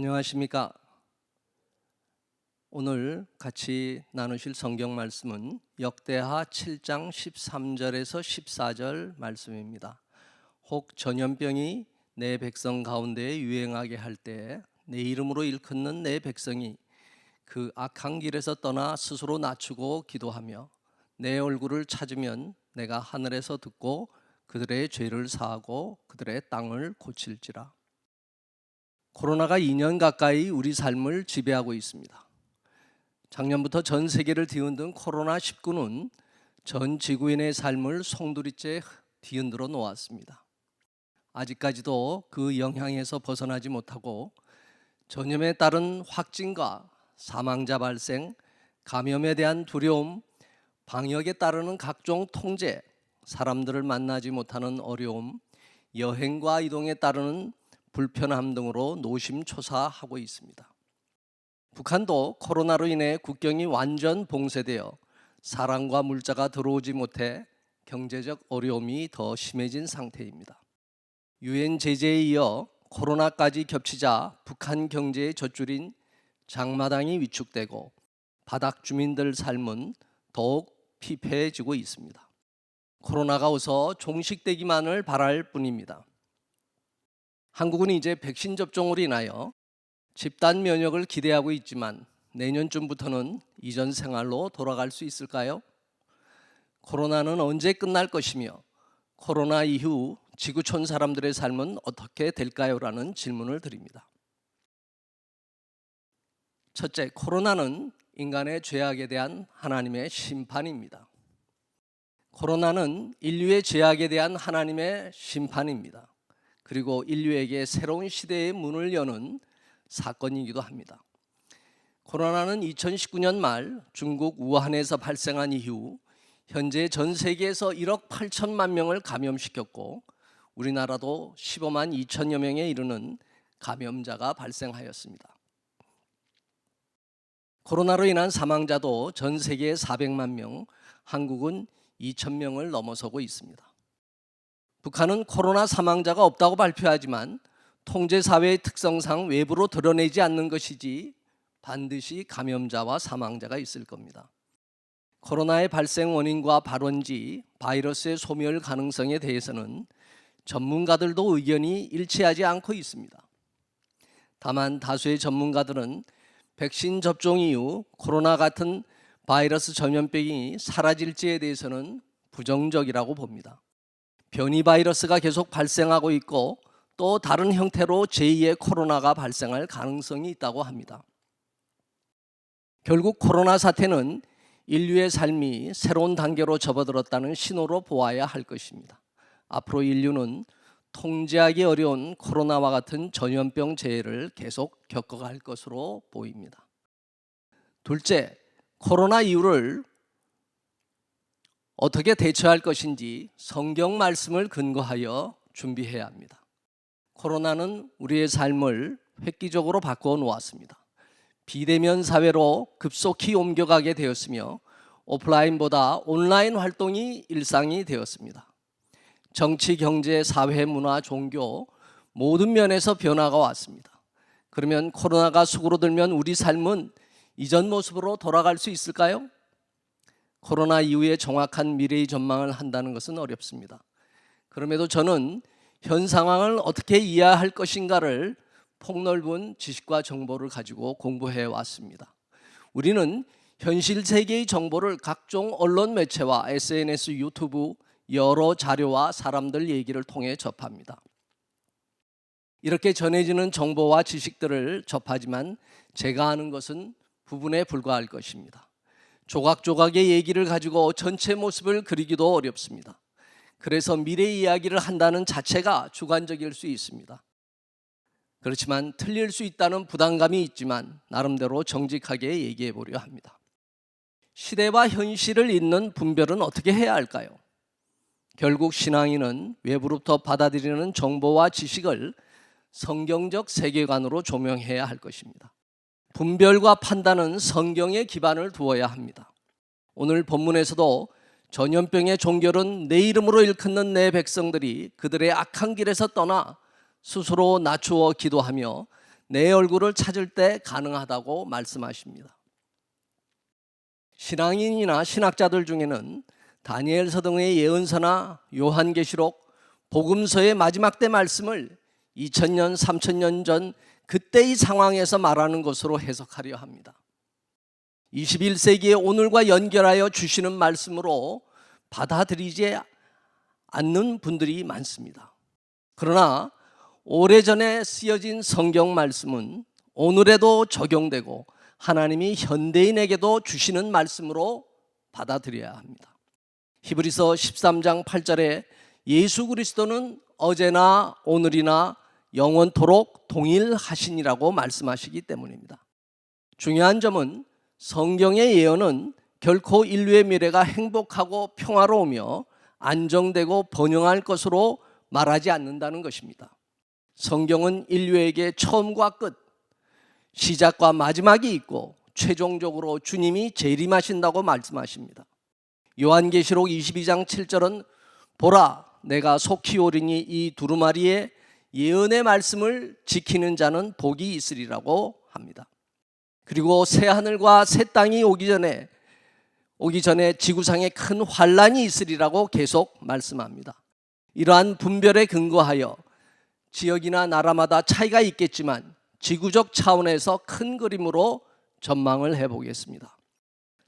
안녕하십니까? 오늘 같이 나누실 성경 말씀은 역대하 7장 13절에서 14절 말씀입니다. 혹 전염병이 내 백성 가운데 유행하게 할 때 내 이름으로 일컫는 내 백성이 그 악한 길에서 떠나 스스로 낮추고 기도하며 내 얼굴을 찾으면 내가 하늘에서 듣고 그들의 죄를 사하고 그들의 땅을 고칠지라. 코로나가 2년 가까이 우리 삶을 지배하고 있습니다. 작년부터 전 세계를 뒤흔든 코로나19는 전 지구인의 삶을 송두리째 뒤흔들어 놓았습니다. 아직까지도 그 영향에서 벗어나지 못하고 전염에 따른 확진과 사망자 발생, 감염에 대한 두려움, 방역에 따르는 각종 통제, 사람들을 만나지 못하는 어려움, 여행과 이동에 따르는 불편함 등으로 노심초사하고 있습니다. 북한도 코로나로 인해 국경이 완전 봉쇄되어 사람과 물자가 들어오지 못해 경제적 어려움이 더 심해진 상태입니다. 유엔 제재에 이어 코로나까지 겹치자 북한 경제의 젖줄인 장마당이 위축되고 바닥 주민들 삶은 더욱 피폐해지고 있습니다. 코로나가 어서 종식되기만을 바랄 뿐입니다. 한국은 이제 백신 접종으로 인하여 집단 면역을 기대하고 있지만 내년쯤부터는 이전 생활로 돌아갈 수 있을까요? 코로나는 언제 끝날 것이며 코로나 이후 지구촌 사람들의 삶은 어떻게 될까요? 라는 질문을 드립니다. 첫째, 코로나는 인간의 죄악에 대한 하나님의 심판입니다. 코로나는 인류의 죄악에 대한 하나님의 심판입니다. 그리고 인류에게 새로운 시대의 문을 여는 사건이기도 합니다. 코로나는 2019년 말 중국 우한에서 발생한 이후 현재 전 세계에서 1억 8천만 명을 감염시켰고 우리나라도 15만 2천여 명에 이르는 감염자가 발생하였습니다. 코로나로 인한 사망자도 전 세계 400만 명, 한국은 2천 명을 넘어서고 있습니다. 북한은 코로나 사망자가 없다고 발표하지만 통제 사회의 특성상 외부로 드러내지 않는 것이지 반드시 감염자와 사망자가 있을 겁니다. 코로나의 발생 원인과 발원지, 바이러스의 소멸 가능성에 대해서는 전문가들도 의견이 일치하지 않고 있습니다. 다만 다수의 전문가들은 백신 접종 이후 코로나 같은 바이러스 전염병이 사라질지에 대해서는 부정적이라고 봅니다. 변이 바이러스가 계속 발생하고 있고 또 다른 형태로 제2의 코로나가 발생할 가능성이 있다고 합니다. 결국 코로나 사태는 인류의 삶이 새로운 단계로 접어들었다는 신호로 보아야 할 것입니다. 앞으로 인류는 통제하기 어려운 코로나와 같은 전염병 재해를 계속 겪어갈 것으로 보입니다. 둘째, 코로나 이후를 어떻게 대처할 것인지 성경 말씀을 근거하여 준비해야 합니다. 코로나는 우리의 삶을 획기적으로 바꾸어 놓았습니다. 비대면 사회로 급속히 옮겨가게 되었으며 오프라인보다 온라인 활동이 일상이 되었습니다. 정치, 경제, 사회, 문화, 종교 모든 면에서 변화가 왔습니다. 그러면 코로나가 수그러들면 우리 삶은 이전 모습으로 돌아갈 수 있을까요? 코로나 이후에 정확한 미래의 전망을 한다는 것은 어렵습니다. 그럼에도 저는 현 상황을 어떻게 이해할 것인가를 폭넓은 지식과 정보를 가지고 공부해 왔습니다. 우리는 현실 세계의 정보를 각종 언론 매체와 SNS, 유튜브 여러 자료와 사람들 얘기를 통해 접합니다. 이렇게 전해지는 정보와 지식들을 접하지만 제가 아는 것은 부분에 불과할 것입니다. 조각조각의 얘기를 가지고 전체 모습을 그리기도 어렵습니다. 그래서 미래 이야기를 한다는 자체가 주관적일 수 있습니다. 그렇지만 틀릴 수 있다는 부담감이 있지만 나름대로 정직하게 얘기해 보려 합니다. 시대와 현실을 잇는 분별은 어떻게 해야 할까요? 결국 신앙인은 외부로부터 받아들이는 정보와 지식을 성경적 세계관으로 조명해야 할 것입니다. 분별과 판단은 성경에 기반을 두어야 합니다. 오늘 본문에서도 전염병의 종결은 내 이름으로 일컫는 내 백성들이 그들의 악한 길에서 떠나 스스로 낮추어 기도하며 내 얼굴을 찾을 때 가능하다고 말씀하십니다. 신앙인이나 신학자들 중에는 다니엘서 등의 예언서나 요한계시록, 복음서의 마지막 때 말씀을 2000년, 3000년 전 그때의 상황에서 말하는 것으로 해석하려 합니다. 21세기의 오늘과 연결하여 주시는 말씀으로 받아들이지 않는 분들이 많습니다. 그러나 오래전에 쓰여진 성경 말씀은 오늘에도 적용되고 하나님이 현대인에게도 주시는 말씀으로 받아들여야 합니다. 히브리서 13장 8절에 예수 그리스도는 어제나 오늘이나 영원토록 동일하신이라고 말씀하시기 때문입니다. 중요한 점은 성경의 예언은 결코 인류의 미래가 행복하고 평화로우며 안정되고 번영할 것으로 말하지 않는다는 것입니다. 성경은 인류에게 처음과 끝, 시작과 마지막이 있고 최종적으로 주님이 재림하신다고 말씀하십니다. 요한계시록 22장 7절은 보라 내가 속히 오리니 이 두루마리에 예언의 말씀을 지키는 자는 복이 있으리라고 합니다. 그리고 새 하늘과 새 땅이 오기 전에 오기 전에 지구상에 큰 환란이 있으리라고 계속 말씀합니다. 이러한 분별에 근거하여 지역이나 나라마다 차이가 있겠지만 지구적 차원에서 큰 그림으로 전망을 해 보겠습니다.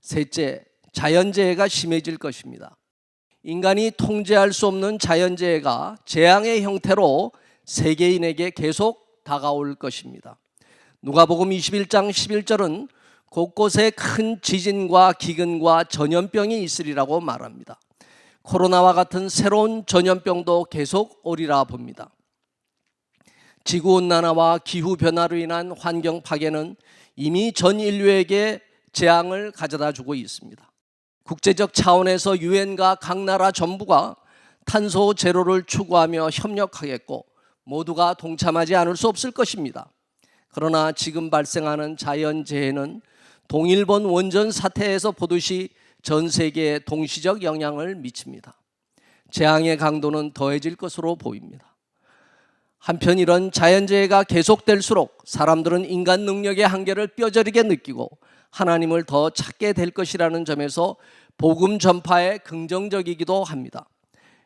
셋째, 자연재해가 심해질 것입니다. 인간이 통제할 수 없는 자연재해가 재앙의 형태로 세계인에게 계속 다가올 것입니다. 누가복음 21장 11절은 곳곳에 큰 지진과 기근과 전염병이 있으리라고 말합니다. 코로나와 같은 새로운 전염병도 계속 오리라 봅니다. 지구 온난화와 기후 변화로 인한 환경 파괴는 이미 전 인류에게 재앙을 가져다 주고 있습니다. 국제적 차원에서 유엔과 각 나라 정부가 탄소 제로를 추구하며 협력하겠고 모두가 동참하지 않을 수 없을 것입니다. 그러나 지금 발생하는 자연재해는 동일본 원전 사태에서 보듯이 전 세계에 동시적 영향을 미칩니다. 재앙의 강도는 더해질 것으로 보입니다. 한편 이런 자연재해가 계속될수록 사람들은 인간 능력의 한계를 뼈저리게 느끼고 하나님을 더 찾게 될 것이라는 점에서 복음 전파에 긍정적이기도 합니다.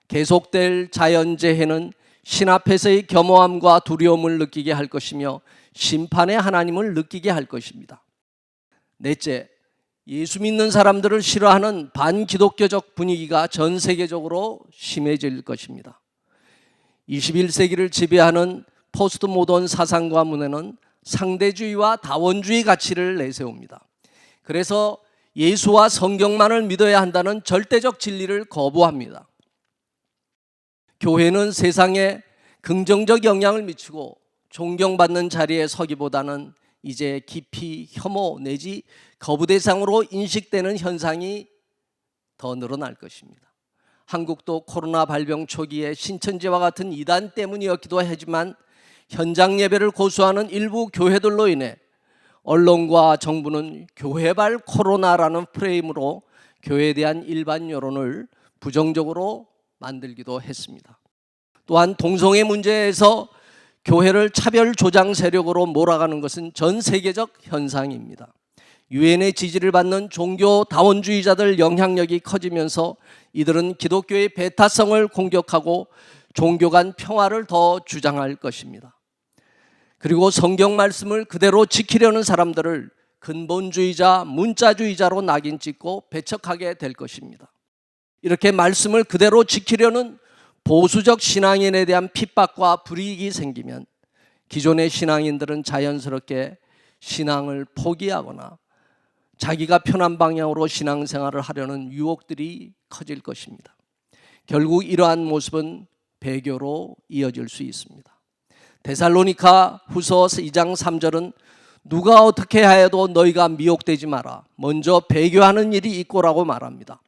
계속될 자연재해는 신 앞에서의 겸허함과 두려움을 느끼게 할 것이며 심판의 하나님을 느끼게 할 것입니다. 넷째, 예수 믿는 사람들을 싫어하는 반기독교적 분위기가 전 세계적으로 심해질 것입니다. 21세기를 지배하는 포스트 모던 사상과 문화는 상대주의와 다원주의 가치를 내세웁니다. 그래서 예수와 성경만을 믿어야 한다는 절대적 진리를 거부합니다. 교회는 세상에 긍정적 영향을 미치고 존경받는 자리에 서기보다는 이제 깊이 혐오 내지 거부 대상으로 인식되는 현상이 더 늘어날 것입니다. 한국도 코로나 발병 초기에 신천지와 같은 이단 때문이었기도 하지만 현장 예배를 고수하는 일부 교회들로 인해 언론과 정부는 교회발 코로나라는 프레임으로 교회에 대한 일반 여론을 부정적으로 만들기도 했습니다. 또한 동성애 문제에서 교회를 차별 조장 세력으로 몰아가는 것은 전 세계적 현상입니다. 유엔의 지지를 받는 종교 다원주의자들 영향력이 커지면서 이들은 기독교의 배타성을 공격하고 종교 간 평화를 더 주장할 것입니다. 그리고 성경 말씀을 그대로 지키려는 사람들을 근본주의자, 문자주의자로 낙인 찍고 배척하게 될 것입니다. 이렇게 말씀을 그대로 지키려는 보수적 신앙인에 대한 핍박과 불이익이 생기면 기존의 신앙인들은 자연스럽게 신앙을 포기하거나 자기가 편한 방향으로 신앙생활을 하려는 유혹들이 커질 것입니다. 결국 이러한 모습은 배교로 이어질 수 있습니다. 데살로니카 후서 2장 3절은 누가 어떻게 하여도 너희가 미혹되지 마라. 먼저 배교하는 일이 있고라고 말합니다.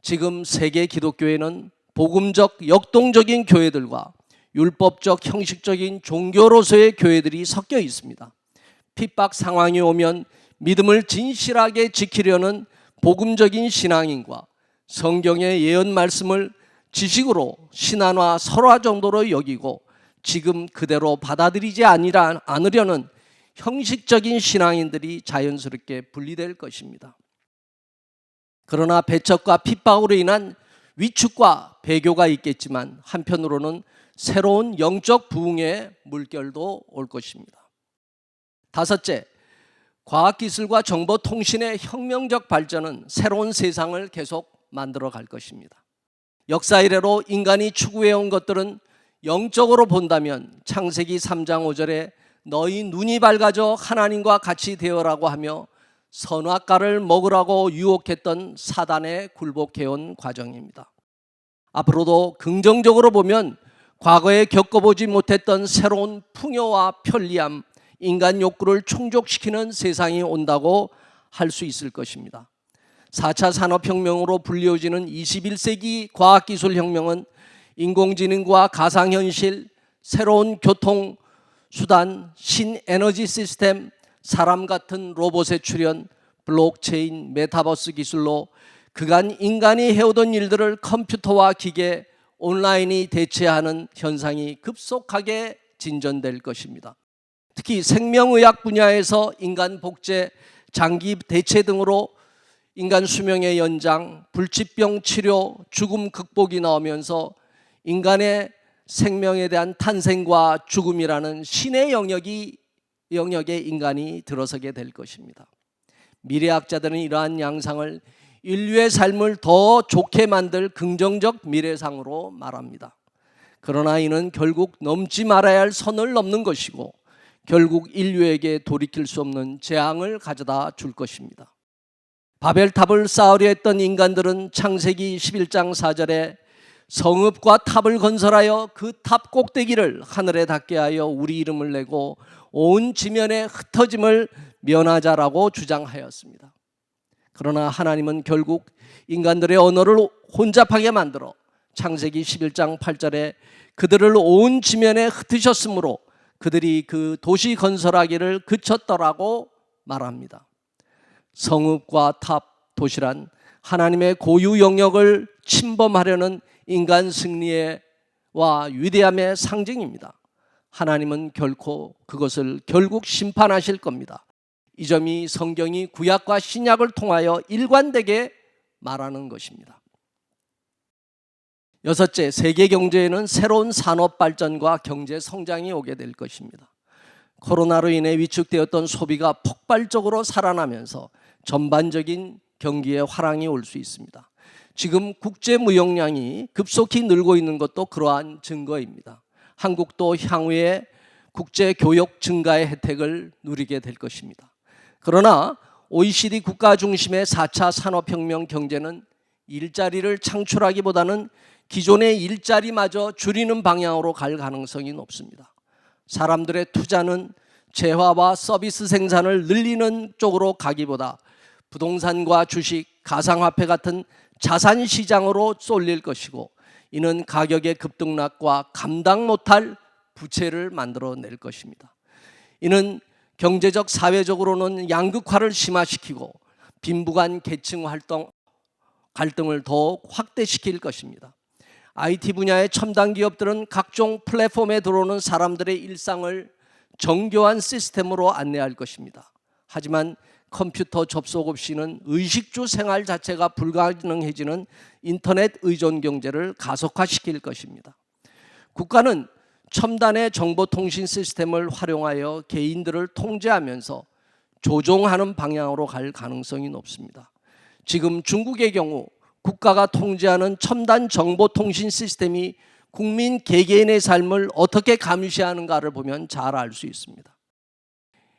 지금 세계 기독교회는 복음적 역동적인 교회들과 율법적 형식적인 종교로서의 교회들이 섞여 있습니다. 핍박 상황이 오면 믿음을 진실하게 지키려는 복음적인 신앙인과 성경의 예언 말씀을 지식으로 신앙화 설화 정도로 여기고 지금 그대로 받아들이지 아니라 않으려는 형식적인 신앙인들이 자연스럽게 분리될 것입니다. 그러나 배척과 핍박으로 인한 위축과 배교가 있겠지만 한편으로는 새로운 영적 부흥의 물결도 올 것입니다. 다섯째, 과학기술과 정보통신의 혁명적 발전은 새로운 세상을 계속 만들어 갈 것입니다. 역사 이래로 인간이 추구해온 것들은 영적으로 본다면 창세기 3장 5절에 너희 눈이 밝아져 하나님과 같이 되어라고 하며 선악과를 먹으라고 유혹했던 사단에 굴복해온 과정입니다. 앞으로도 긍정적으로 보면 과거에 겪어보지 못했던 새로운 풍요와 편리함, 인간 욕구를 충족시키는 세상이 온다고 할 수 있을 것입니다. 4차 산업혁명으로 불리워지는 21세기 과학기술혁명은 인공지능과 가상현실, 새로운 교통, 수단, 신에너지 시스템, 사람 같은 로봇의 출현, 블록체인, 메타버스 기술로 그간 인간이 해오던 일들을 컴퓨터와 기계, 온라인이 대체하는 현상이 급속하게 진전될 것입니다. 특히 생명의학 분야에서 인간 복제, 장기 대체 등으로 인간 수명의 연장, 불치병 치료, 죽음 극복이 나오면서 인간의 생명에 대한 탄생과 죽음이라는 신의 영역이 영역에 인간이 들어서게 될 것입니다. 미래학자들은 이러한 양상을 인류의 삶을 더 좋게 만들 긍정적 미래상으로 말합니다. 그러나 이는 결국 넘지 말아야 할 선을 넘는 것이고 결국 인류에게 돌이킬 수 없는 재앙을 가져다 줄 것입니다. 바벨탑을 쌓으려 했던 인간들은 창세기 11장 4절에 성읍과 탑을 건설하여 그 탑 꼭대기를 하늘에 닿게 하여 우리 이름을 내고 온 지면에 흩어짐을 면하자라고 주장하였습니다. 그러나 하나님은 결국 인간들의 언어를 혼잡하게 만들어 창세기 11장 8절에 그들을 온 지면에 흩으셨으므로 그들이 그 도시 건설하기를 그쳤더라고 말합니다. 성읍과 탑, 도시란 하나님의 고유 영역을 침범하려는 인간 승리의 와 위대함의 상징입니다. 하나님은 결코 그것을 결국 심판하실 겁니다. 이 점이 성경이 구약과 신약을 통하여 일관되게 말하는 것입니다. 여섯째, 세계 경제에는 새로운 산업 발전과 경제 성장이 오게 될 것입니다. 코로나로 인해 위축되었던 소비가 폭발적으로 살아나면서 전반적인 경기에 화랑이 올 수 있습니다. 지금 국제 무역량이 급속히 늘고 있는 것도 그러한 증거입니다. 한국도 향후에 국제 교역 증가의 혜택을 누리게 될 것입니다. 그러나 OECD 국가 중심의 4차 산업혁명 경제는 일자리를 창출하기보다는 기존의 일자리마저 줄이는 방향으로 갈 가능성이 높습니다. 사람들의 투자는 재화와 서비스 생산을 늘리는 쪽으로 가기보다 부동산과 주식, 가상화폐 같은 자산 시장으로 쏠릴 것이고 이는 가격의 급등락과 감당 못할 부채를 만들어낼 것입니다. 이는 경제적 사회적으로는 양극화를 심화시키고 빈부간 계층 활동 갈등을 더욱 확대시킬 것입니다. IT 분야의 첨단 기업들은 각종 플랫폼에 들어오는 사람들의 일상을 정교한 시스템으로 안내할 것입니다. 하지만 컴퓨터 접속 없이는 의식주 생활 자체가 불가능해지는 인터넷 의존 경제를 가속화시킬 것입니다. 국가는 첨단의 정보통신 시스템을 활용하여 개인들을 통제하면서 조종하는 방향으로 갈 가능성이 높습니다. 지금 중국의 경우 국가가 통제하는 첨단 정보통신 시스템이 국민 개개인의 삶을 어떻게 감시하는가를 보면 잘 알 수 있습니다.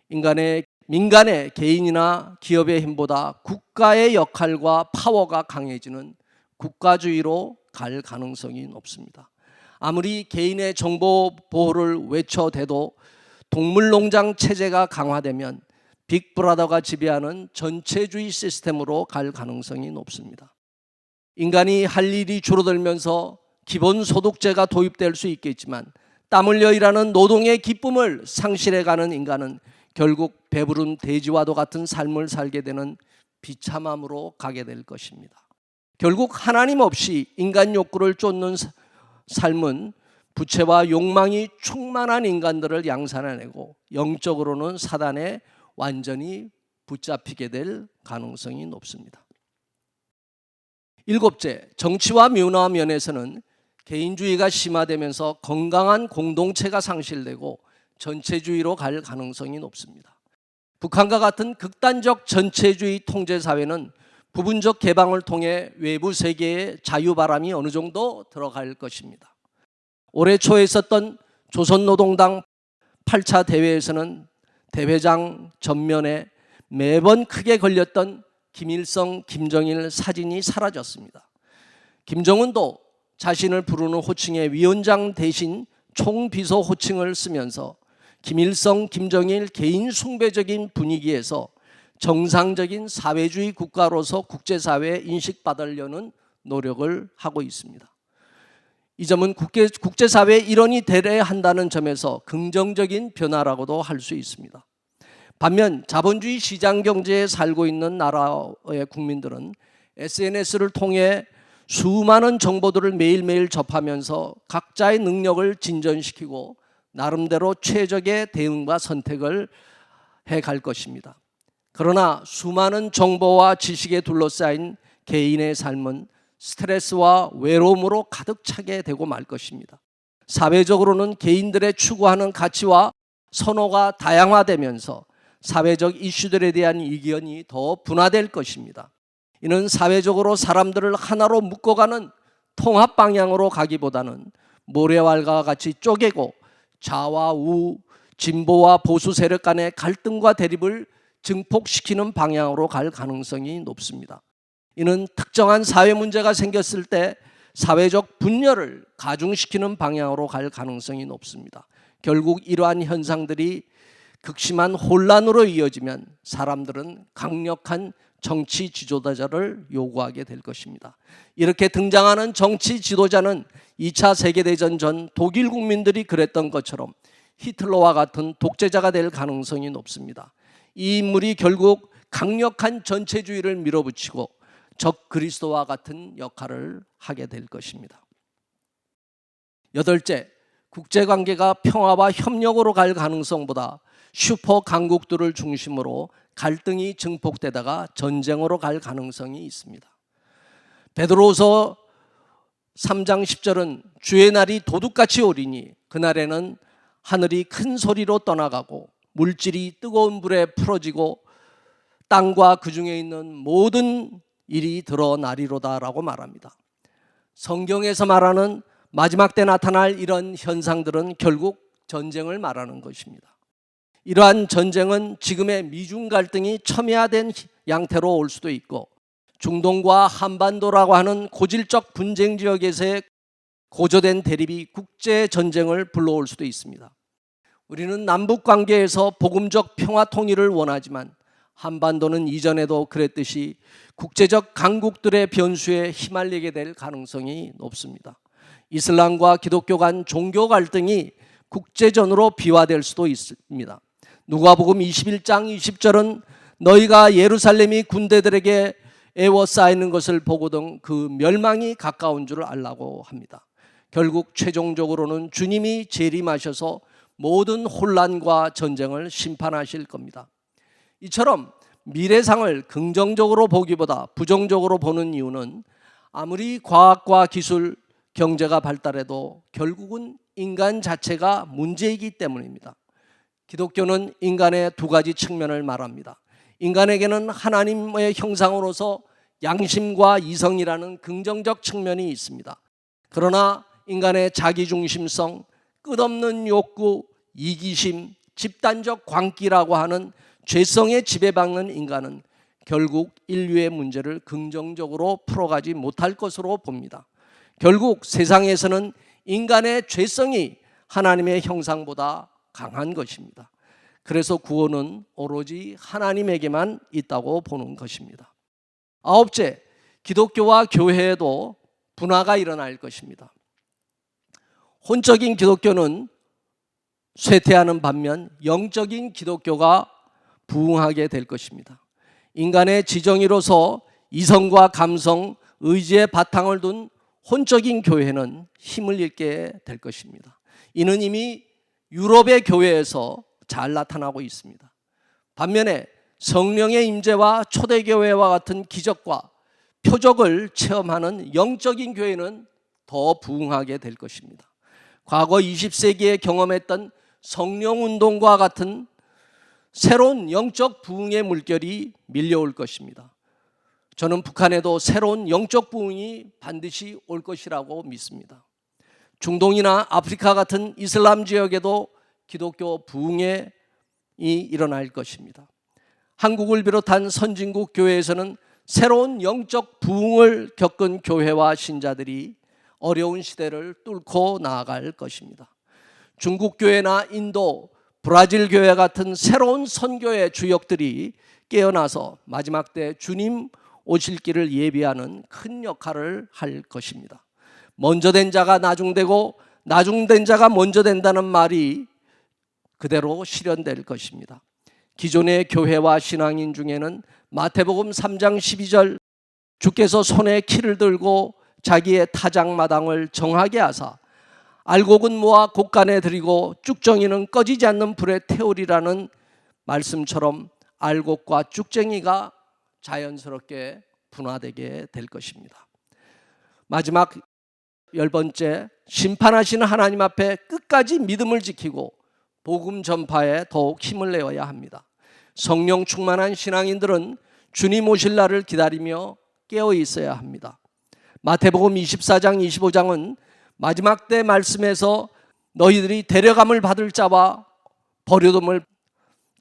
인간의 민간의 개인이나 기업의 힘보다 국가의 역할과 파워가 강해지는 국가주의로 갈 가능성이 높습니다. 아무리 개인의 정보 보호를 외쳐대도 동물농장 체제가 강화되면 빅브라더가 지배하는 전체주의 시스템으로 갈 가능성이 높습니다. 인간이 할 일이 줄어들면서 기본소득제가 도입될 수 있겠지만 땀 흘려 일하는 노동의 기쁨을 상실해가는 인간은 결국 배부른 돼지와도 같은 삶을 살게 되는 비참함으로 가게 될 것입니다. 결국 하나님 없이 인간 욕구를 쫓는 삶은 부채와 욕망이 충만한 인간들을 양산해내고 영적으로는 사단에 완전히 붙잡히게 될 가능성이 높습니다. 일곱째, 정치와 문화 면에서는 개인주의가 심화되면서 건강한 공동체가 상실되고 전체주의로 갈 가능성이 높습니다. 북한과 같은 극단적 전체주의 통제 사회는 부분적 개방을 통해 외부 세계의 자유 바람이 어느 정도 들어갈 것입니다. 올해 초에 있었던 조선노동당 8차 대회에서는 대회장 전면에 매번 크게 걸렸던 김일성, 김정일 사진이 사라졌습니다. 김정은도 자신을 부르는 호칭의 위원장 대신 총비서 호칭을 쓰면서 김일성, 김정일 개인 숭배적인 분위기에서 정상적인 사회주의 국가로서 국제사회에 인식받으려는 노력을 하고 있습니다. 이 점은 국제, 국제사회의 일원이 되려 한다는 점에서 긍정적인 변화라고도 할 수 있습니다. 반면 자본주의 시장 경제에 살고 있는 나라의 국민들은 SNS를 통해 수많은 정보들을 매일매일 접하면서 각자의 능력을 진전시키고 나름대로 최적의 대응과 선택을 해 갈 것입니다. 그러나 수많은 정보와 지식에 둘러싸인 개인의 삶은 스트레스와 외로움으로 가득 차게 되고 말 것입니다. 사회적으로는 개인들의 추구하는 가치와 선호가 다양화되면서 사회적 이슈들에 대한 이견이 더 분화될 것입니다. 이는 사회적으로 사람들을 하나로 묶어가는 통합 방향으로 가기보다는 모래알과 같이 쪼개고 좌와 우, 진보와 보수 세력 간의 갈등과 대립을 증폭시키는 방향으로 갈 가능성이 높습니다. 이는 특정한 사회 문제가 생겼을 때 사회적 분열을 가중시키는 방향으로 갈 가능성이 높습니다. 결국 이러한 현상들이 극심한 혼란으로 이어지면 사람들은 강력한 정치 지도자를 요구하게 될 것입니다. 이렇게 등장하는 정치 지도자는 2차 세계대전 전 독일 국민들이 그랬던 것처럼 히틀러와 같은 독재자가 될 가능성이 높습니다. 이 인물이 결국 강력한 전체주의를 밀어붙이고 적 그리스도와 같은 역할을 하게 될 것입니다. 여덟째, 국제관계가 평화와 협력으로 갈 가능성보다 슈퍼 강국들을 중심으로 갈등이 증폭되다가 전쟁으로 갈 가능성이 있습니다. 베드로서 3장 10절은 주의 날이 도둑같이 오리니 그날에는 하늘이 큰 소리로 떠나가고 물질이 뜨거운 불에 풀어지고 땅과 그 중에 있는 모든 일이 드러나리로다라고 말합니다. 성경에서 말하는 마지막 때 나타날 이런 현상들은 결국 전쟁을 말하는 것입니다. 이러한 전쟁은 지금의 미중 갈등이 첨예화된 양태로 올 수도 있고 중동과 한반도라고 하는 고질적 분쟁 지역에서의 고조된 대립이 국제 전쟁을 불러올 수도 있습니다. 우리는 남북 관계에서 복음적 평화 통일을 원하지만 한반도는 이전에도 그랬듯이 국제적 강국들의 변수에 휘말리게 될 가능성이 높습니다. 이슬람과 기독교 간 종교 갈등이 국제전으로 비화될 수도 있습니다. 누가복음 21장 20절은 너희가 예루살렘이 군대들에게 애워싸이는 것을 보거든 그 멸망이 가까운 줄 알라고 합니다. 결국 최종적으로는 주님이 재림하셔서 모든 혼란과 전쟁을 심판하실 겁니다. 이처럼 미래상을 긍정적으로 보기보다 부정적으로 보는 이유는 아무리 과학과 기술, 경제가 발달해도 결국은 인간 자체가 문제이기 때문입니다. 기독교는 인간의 두 가지 측면을 말합니다. 인간에게는 하나님의 형상으로서 양심과 이성이라는 긍정적 측면이 있습니다. 그러나 인간의 자기중심성, 끝없는 욕구, 이기심, 집단적 광기라고 하는 죄성에 지배받는 인간은 결국 인류의 문제를 긍정적으로 풀어가지 못할 것으로 봅니다. 결국 세상에서는 인간의 죄성이 하나님의 형상보다 강한 것입니다. 그래서 구원은 오로지 하나님에게만 있다고 보는 것입니다. 아홉째, 기독교와 교회에도 분화가 일어날 것입니다. 혼적인 기독교는 쇠퇴하는 반면 영적인 기독교가 부흥하게 될 것입니다. 인간의 지정의로서 이성과 감성, 의지의 바탕을 둔 혼적인 교회는 힘을 잃게 될 것입니다. 이는 이미 유럽의 교회에서 잘 나타나고 있습니다. 반면에 성령의 임재와 초대교회와 같은 기적과 표적을 체험하는 영적인 교회는 더 부흥하게 될 것입니다. 과거 20세기에 경험했던 성령 운동과 같은 새로운 영적 부흥의 물결이 밀려올 것입니다. 저는 북한에도 새로운 영적 부흥이 반드시 올 것이라고 믿습니다. 중동이나 아프리카 같은 이슬람 지역에도 기독교 부흥이 일어날 것입니다. 한국을 비롯한 선진국 교회에서는 새로운 영적 부흥을 겪은 교회와 신자들이 어려운 시대를 뚫고 나아갈 것입니다. 중국 교회나 인도, 브라질 교회 같은 새로운 선교의 주역들이 깨어나서 마지막 때 주님 오실 길을 예비하는 큰 역할을 할 것입니다. 먼저 된 자가 나중되고 나중된 자가 먼저 된다는 말이 그대로 실현될 것입니다. 기존의 교회와 신앙인 중에는 마태복음 3장 12절 주께서 손에 키를 들고 자기의 타작마당을 정하게 하사 알곡은 모아 곡간에 들이고 쭉정이는 꺼지지 않는 불에 태우리라는 말씀처럼 알곡과 쭉쟁이가 자연스럽게 분화되게 될 것입니다. 마지막 열 번째 심판하시는 하나님 앞에 끝까지 믿음을 지키고 복음 전파에 더욱 힘을 내어야 합니다. 성령 충만한 신앙인들은 주님 오실 날을 기다리며 깨어 있어야 합니다. 마태복음 24장 25장은 마지막 때 말씀에서 너희들이 데려감을 받을 자와 버려둠을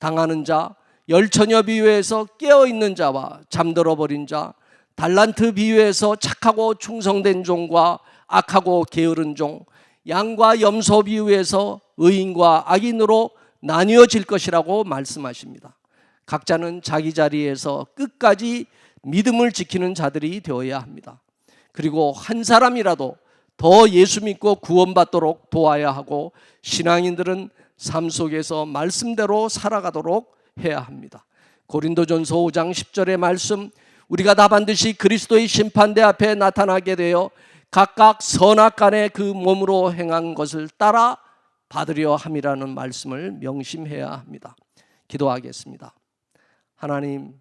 당하는 자, 열처녀 비유에서 깨어 있는 자와 잠들어 버린 자, 달란트 비유에서 착하고 충성된 종과 악하고 게으른 종, 양과 염소 비유에서 의인과 악인으로 나뉘어질 것이라고 말씀하십니다. 각자는 자기 자리에서 끝까지 믿음을 지키는 자들이 되어야 합니다. 그리고 한 사람이라도 더 예수 믿고 구원받도록 도와야 하고 신앙인들은 삶 속에서 말씀대로 살아가도록 해야 합니다. 고린도전서 5장 10절의 말씀 우리가 다 반드시 그리스도의 심판대 앞에 나타나게 되어 각각 선악간에 그 몸으로 행한 것을 따라 받으려 함이라는 말씀을 명심해야 합니다. 기도하겠습니다. 하나님,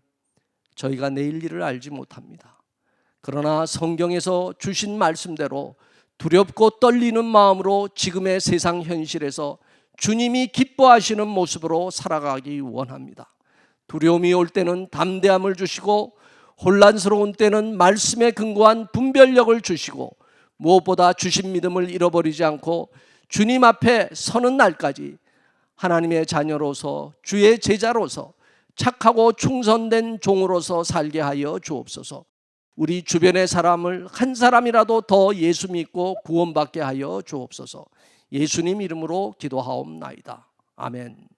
저희가 내일 일을 알지 못합니다. 그러나 성경에서 주신 말씀대로 두렵고 떨리는 마음으로 지금의 세상 현실에서 주님이 기뻐하시는 모습으로 살아가기 원합니다. 두려움이 올 때는 담대함을 주시고 혼란스러운 때는 말씀에 근거한 분별력을 주시고 무엇보다 주신 믿음을 잃어버리지 않고 주님 앞에 서는 날까지 하나님의 자녀로서 주의 제자로서 착하고 충성된 종으로서 살게 하여 주옵소서. 우리 주변의 사람을 한 사람이라도 더 예수 믿고 구원받게 하여 주옵소서. 예수님 이름으로 기도하옵나이다. 아멘.